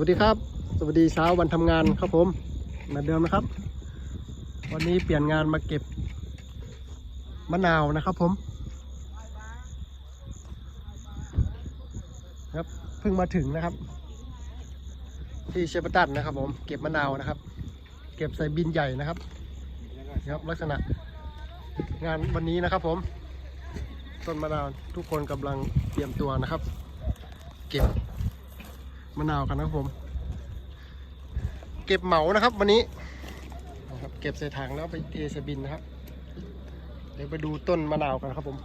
วัสดีครับ สวัสดีเช้าวันทำงานครับผมเหมือนเดิมนะครับ วันนี้เปลี่ยนงานมาเก็บมะนาวนะครับผมครับเพิ่งมาถึงนะครับ ที่เชฟตันนะครับผมเก็บมะนาวนะครับ เก็บใส่บินใหญ่นะครับนะครับลักษณะงานวันนี้นะครับผมต้นมะนาวทุกคนกำลังเตรียมตัวนะครับ เก็บ มะนาวกันนะครับผม เก็บเหมานะครับวันนี้นะครับเก็บใส่ถังแล้วไปเทใส่บินนะครับ เดี๋ยวไปดูต้นมะนาวกันครับผม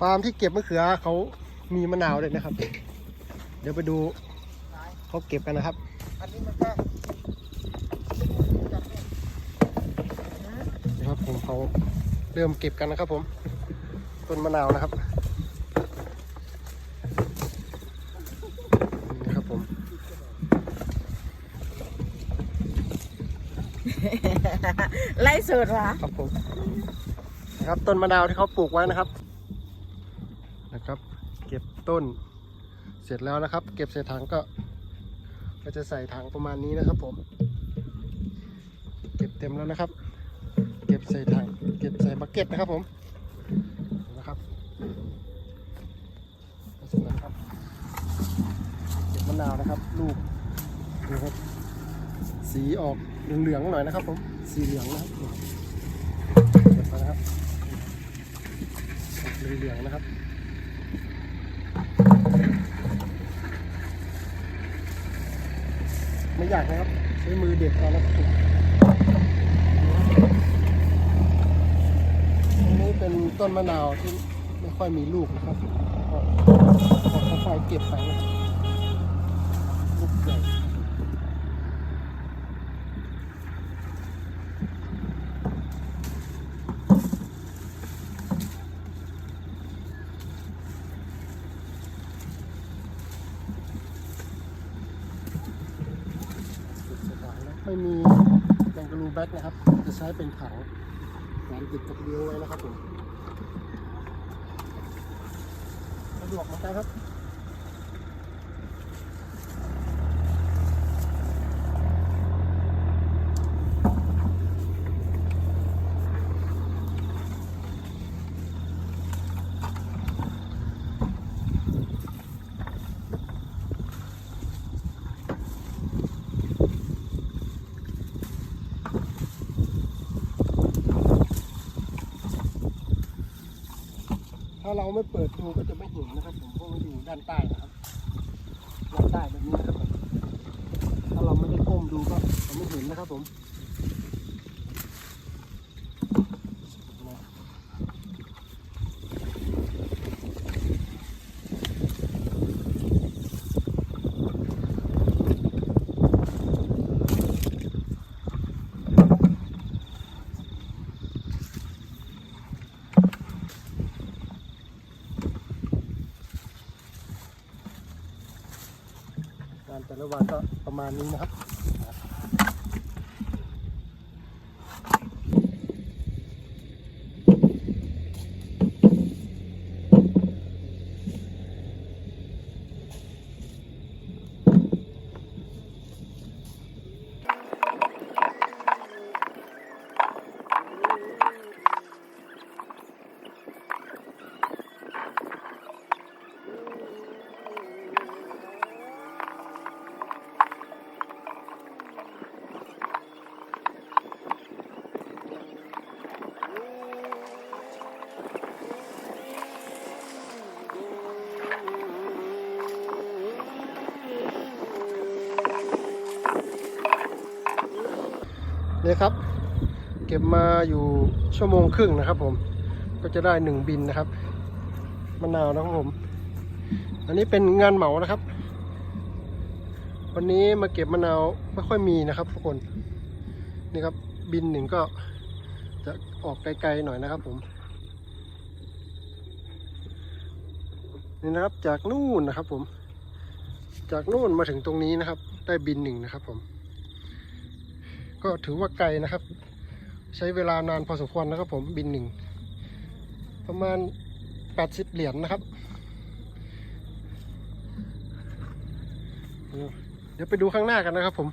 ฟาร์มที่เก็บมะเขือเขามีมะนาวเลยนะครับ เดี๋ยวไปดูเขาเก็บกันนะครับ อันนี้มันก็ นะครับผมเขาเริ่มเก็บกันนะครับผมต้นมะนาวนะครับนี่ครับผมไล่สดเหรอครับผมนะครับต้นมะนาวที่เขาปลูกไว้นะครับ นะครับ เก็บต้นเสร็จแล้วนะครับ เก็บใส่ถังก็ ก็จะใส่ถังประมาณนี้นะครับผม เก็บเต็มแล้วนะครับเก็บ ใส่ถังเก็บใส่บักเก็ตนะครับผมนะครับลักษณะครับเก็บมะนาวนะครับ ลูกดูครับ สีออกเหลืองๆหน่อยนะครับ ผมสีเหลืองนะครับเก็บมานะครับออกเหลืองๆนะครับไม่ยากนะครับใช้มือเด็ดเอาแล้วถูก อั นี้เป็นต้นมะนาวที่ไม่ค่อยมีลูกนะครับก็ก็ค่อยๆเก็บไปลูกใหญ่เก็บใส่ถังนะไม่มีแกงกะรูแบ็กนะครับ จะใช้เป็นถัง แขวนติดกับเลี้ยวไว้แล้วครับผมสะดวกเหมือนกันครับ ถ้าเราไม่เปิดดูก็จะไม่เห็นนะครับผมเพราะมันอยู่ด้านใต้นะครับด้านใต้แบบนี้นะครับผมถ้าเราไม่ได้ก้มดูก็จะไม่เห็นนะครับผม แต่ละวันก็ประมาณนี้นะครับ นี่ยครับ เก็บมาอยู่ชั่วโมงครึ่งนะครับ ผม ก็จะได้หนึ่งบินนะครับมะนาวนะครับผม อันนี้เป็นงานเหมานะครับ วันนี้มาเก็บมะนาวไม่ค่อยมีนะครับทุกคนนี่ครับ บินหนึ่งก็จะออกไกลๆหน่อยนะครับ ผมนี่นะครับจากนู่นนะครับ ผม จากนู่นมาถึงตรงนี้นะครับ ได้บินหนึ่งนะครับ ผม ก็ถือว่าไกลนะครับ ใช้เวลานานพอสมควรนะครับผมบินหนึ่งประมาณแปดสิบเหรียญนะครับ เดี๋ยวไปดูข้างหน้ากันนะครับผม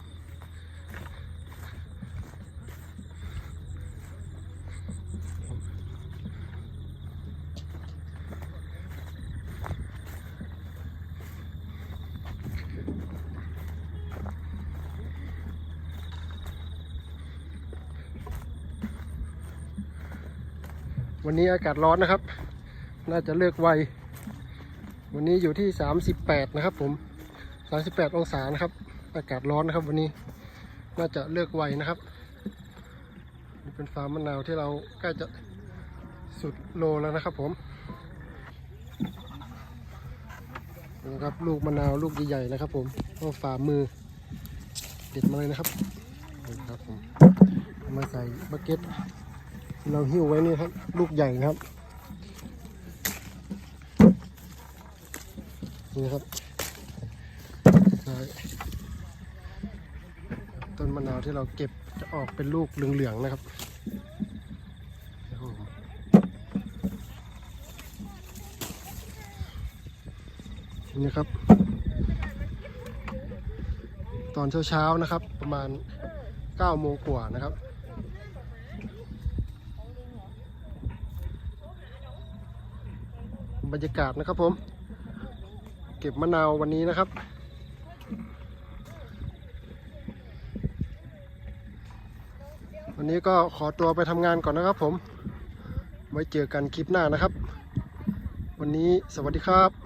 วันนี้อากาศร้อนนะครับ น่าจะเลิกไว วันนี้อยู่ที่ 38 นะครับ ผม 38 องศานะครับ อากาศร้อนนะครับ วันนี้น่าจะเลิกไวนะครับนี่เป็นฟาร์มมะนาวที่เราใกล้จะสุดโลแล้วนะครับ ผมนี่ครับลูกมะนาวลูกใหญ่ๆนะครับ ผมก็ฝ่ามือเด็ดมาเลยนะครับนี่ครับผมามาใส่บักเก็ต เราหิ้วไว้นี่ครับ ลูกใหญ่นะครับ นี่ครับต้นมะนาวที่เราเก็บจะออกเป็นลูกเหลืองๆนะครับนี่ครับ ตอนเช้าๆนะครับ ประมาณ9โมงกว่านะครับ บรรยากาศนะครับผม เก็บมะนาววันนี้นะครับ วันนี้ก็ขอตัวไปทำงานก่อนนะครับผม ไว้เจอกันคลิปหน้านะครับ วันนี้สวัสดีครับ